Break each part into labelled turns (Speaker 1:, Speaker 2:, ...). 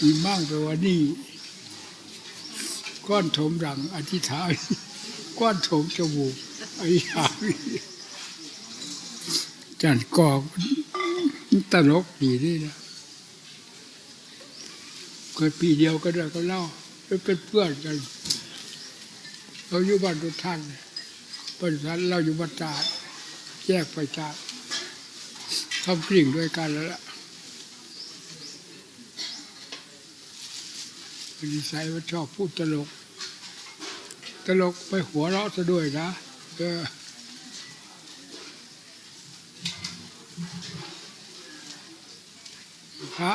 Speaker 1: อีมั่งแปลว่านี่ ก้อนโถมรังอธิษฐานก้อนโถมจมูกไอธิษฐาจันกอกตลกดีนี่นะเคยปีเดียวก็ได้ก็เล่าเป็นเพื่อนกันเราอยู่บ้านทุกท่านบริษัทเราอยู่บ้านตราดแยกไปจากทำกลิ่งด้วยกันแล้วล่ะ นิสัยว่าชอบพูดตลก ตลกไปหัวเราะซะด้วยนะเออพระ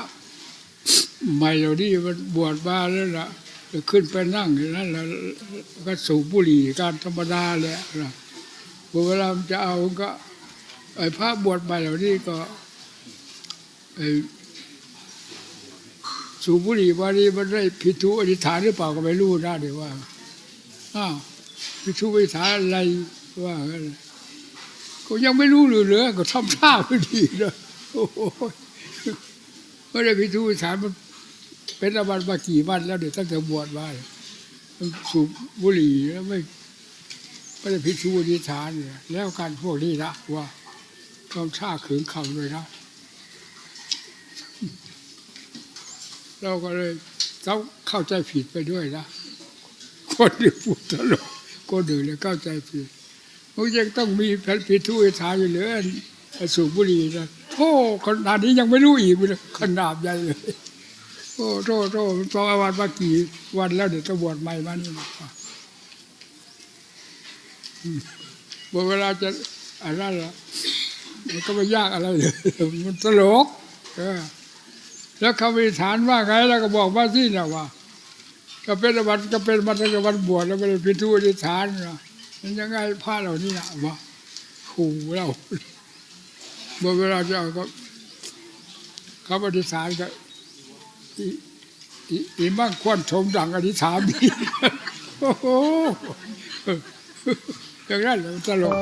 Speaker 1: ใหม่เรานี่มันบวชมาแล้วล่ะจะขึ้นไปนั่งอย่างนั้นแล้วก็สูบบุหรี่การธรรมดาเลยนะเวลาจะเอาก็ ไอ้พระบวชใหม่เหล่านี้ก็ไอ้ สูบบุหรี่วันนี้มันได้ผิดทุอธิษฐานหรือเปล่าก็ไม่รู้นะเดี๋ยวว่าอ้าวผิดทุอธิษฐานอะไรว่าก็ยังไม่รู้เลยเหลือก็ทำท่าไม่ดีนะโอ้โหไม่ได้ผิดทุอธิษฐานมันเป็นอาบัติมากี่วันแล้วเดี๋ยวตั้งแต่บวชมามันสูบบุหรี่แล้วไม่ไม่ได้ผิดทุอธิษฐานเนี่ยแล้วการพวกนี้นะว่าทำท่าขืนคำเลยนะ เราก็เลยเขาเข้าใจผิดไปด้วยนะคนที่พูดตลกคนอื่นเลยเข้าใจผิดมันยังต้องมีแผ่นผิดทุกทางอยู่เลือไอ้สูบบุหรี่นะโอ้ขนาดนี้ยังไม่รู้อีกเลยขนาดใหญ่เลยโอ้โทษโทษตอนวันมากี่วันแล้วเดี๋ยวจะบวชใหม่มานี่นะอืมเวลาจะอะไรล่ะมันก็ไม่ยากอะไรเลยมันตลกเออ แล้วคำวิฐานว่าไงแล้วก็บอกว่าที่นะว่าก็เป็นวันก็เป็นวันก็วันบวชแล้วไม่ได้พิทูอธิษฐานนะมันยังไงพระเหล่านี้นะว่าขู่เราเมื่อเวลาจะเอาก็เขาอธิษฐานก็อีมั่งควนชมดังอธิษฐานดีโอ้โหอย่างนั้นตลก